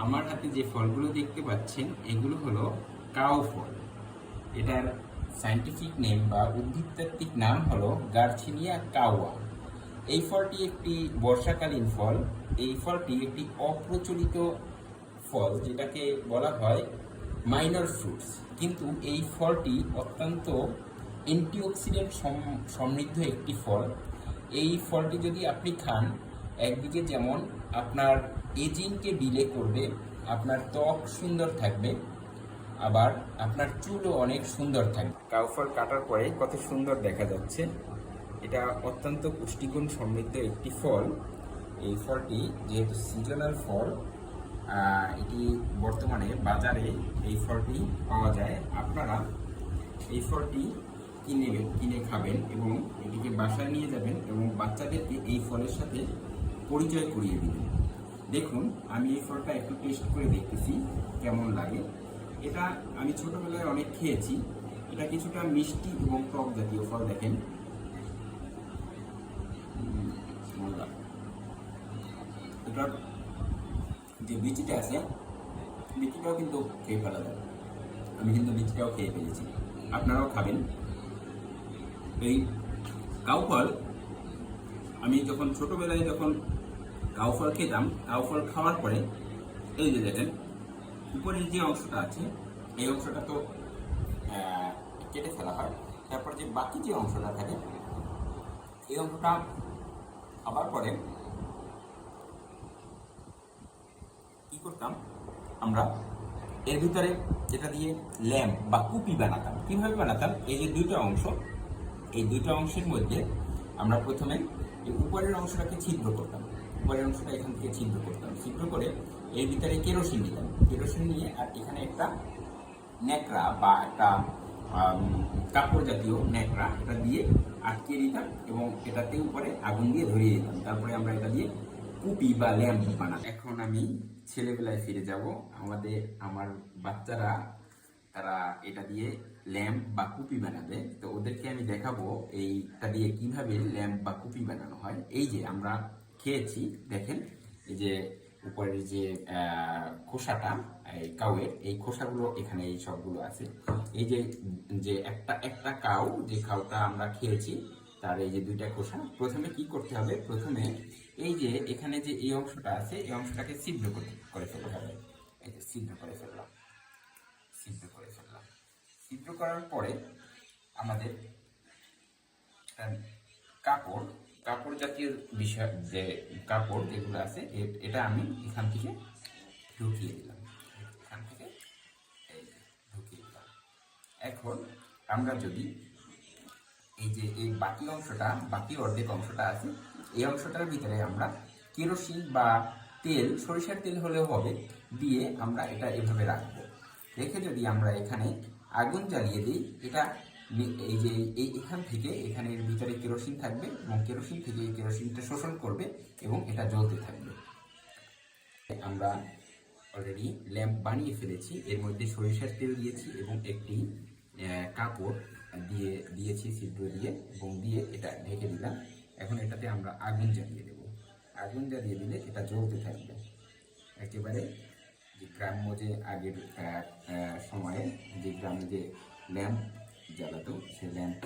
আমার হাতে যে ফলগুলো দেখতে পাচ্ছেন, এগুলো হলো কাউ ফল। এটার সায়েন্টিফিক নেম বা উদ্ভিদতাত্ত্বিক নাম হলো গার্ছিনিয়া কাওয়া। এই ফলটি একটি বর্ষাকালীন ফল। এই ফলটি একটি অপ্রচলিত ফল, যেটাকে বলা হয় মাইনর ফ্রুটস কিন্তু এই ফলটি অত্যন্ত অ্যান্টিঅক্সিডেন্ট সম- সমৃদ্ধ একটি ফল। এই ফলটি যদি আপনি খান, একদিকে যেমন আপনার এজিংকে ডিলে করবে, আপনার ত্বক সুন্দর থাকবে, আবার আপনার চুলও অনেক সুন্দর থাকবে। কাউফল কাটার পরে কত সুন্দর দেখা যাচ্ছে। এটা অত্যন্ত পুষ্টিগুণ সমৃদ্ধ একটি ফল। এই ফলটি যেহেতু সিজনাল ফল এটি বর্তমানে বাজারে এই ফলটি পাওয়া যায়। আপনারা এই ফলটি কিনে কিনে খাবেন এবং এটিকে বাসায় নিয়ে যাবেন এবং বাচ্চাদেরকে এই ফলের সাথে পরিচয় করিয়ে দিবেন। দেখুন, আমি এই ফলটা একটু টেস্ট করে দেখতেছি, কেমন লাগে। এটা আমি ছোটবেলায় অনেক খেয়েছি। এটা কিছুটা মিষ্টি এবং টক জাতীয় ফল, দেখেন। এটার যে বিচিটা আছে, বিচিটাও কিন্তু খেয়ে ফেলা যায়। আমি কিন্তু বিচিটাও খেয়ে ফেলেছি। আপনারাও খাবেন। এই কাউ ফল আমি যখন ছোটবেলায় যখন কাউ ফল খেতাম কাউ ফল খাওয়ার পরে এই যে দেখেন, উপরের যে অংশটা আছে, এই অংশটা তো কেটে ফেলা হয়। তারপর যে বাকি যে অংশটা থাকে, এই অংশটা খাবার পরে কি করতাম আমরা? এর ভিতরে যেটা দিয়ে ল্যাম্প বা কুপি বানাতাম। কীভাবে বানাতাম? এই যে দুইটা অংশ, এই দুইটা অংশের মধ্যে আমরা প্রথমে উপরের অংশটাকে ছিদ্র করতাম। উপরের অংশটা এখান থেকে ছিদ্র করতাম। ছিদ্র করে এর ভিতরে কেরোসিন দিতাম। কেরোসিন নিয়ে আর এখানে একটা ন্যাকড়া বা একটা কাপড় জাতীয় ন্যাকড়া এটা দিয়ে আটকে দিতাম এবং এটাতে উপরে আগুন দিয়ে ধরিয়ে দিতাম। তারপরে আমরা এটা দিয়ে কুপি বা ল্যাম্প বানাতাম। এখন আমি ছেলেবেলায় ফিরে যাব। আমাদের, আমার বাচ্চারা, তারা এটা দিয়ে ল্যাম্প বা কুপি বানাবে। তো ওদেরকে আমি দেখাবো এইটা দিয়ে কীভাবে ল্যাম্প বা কুপি বানানো হয়। এই যে আমরা খেয়েছি, দেখেন, এই যে উপরের যে খোসাটা, এই কাউয়ের, এই খোসাগুলো এখানে এই সবগুলো আছে। এই যে যে একটা একটা কাউ, যে কাউটা আমরা খেয়েছি, তার এই যে দুইটা খোসা, প্রথমে কি করতে হবে? প্রথমে এই যে, এখানে যে এই অংশটা আছে, এই অংশটাকে সিদ্ধ করে ফেলতে হবে। এই যে সিদ্ধ করে ফেললাম সিদ্ধ করে ফেললাম। ছিদ্র করার পরে আমাদের কাপড় কাপড় জাতীয় বিষয়, যে কাপড় যেগুলো আছে এটা আমি এখান থেকে ঢুকিয়ে দিলাম। এখান থেকে এই ঢুকিয়ে দিলাম। এখন আমরা যদি এই যে এই বাকি অংশটা, বাকি অর্ধেক অংশটা আছে, এই অংশটার ভিতরে আমরা কেরোসিন বা তেল, সরিষার তেল হলেও হবে, দিয়ে আমরা এটা এভাবে রাখব। রেখে যদি আমরা এখানে আগুন জ্বালিয়ে দিই, এটা এই যে, এই এখান থেকে এখানে এর ভিতরে কেরোসিন থাকবে এবং কেরোসিন থেকে এই কেরোসিনটা শোষণ করবে এবং এটা জ্বলতে থাকবে। আমরা অলরেডি ল্যাম্প বানিয়ে ফেলেছি, এর মধ্যে সরিষার তেল দিয়েছি এবং একটি কাপড় দিয়ে, দিয়েছি ছিদ্র দিয়ে এবং দিয়ে এটা ঢেকে দিলাম। এখন এটাতে আমরা আগুন জ্বালিয়ে দেব। আগুন জ্বালিয়ে দিলে এটা জ্বলতে থাকবে। একেবারে যে গ্রাম্য যে আগের সময়ে যে গ্রামে যে ল্যাম্প জ্বালাতো ল্যাম্প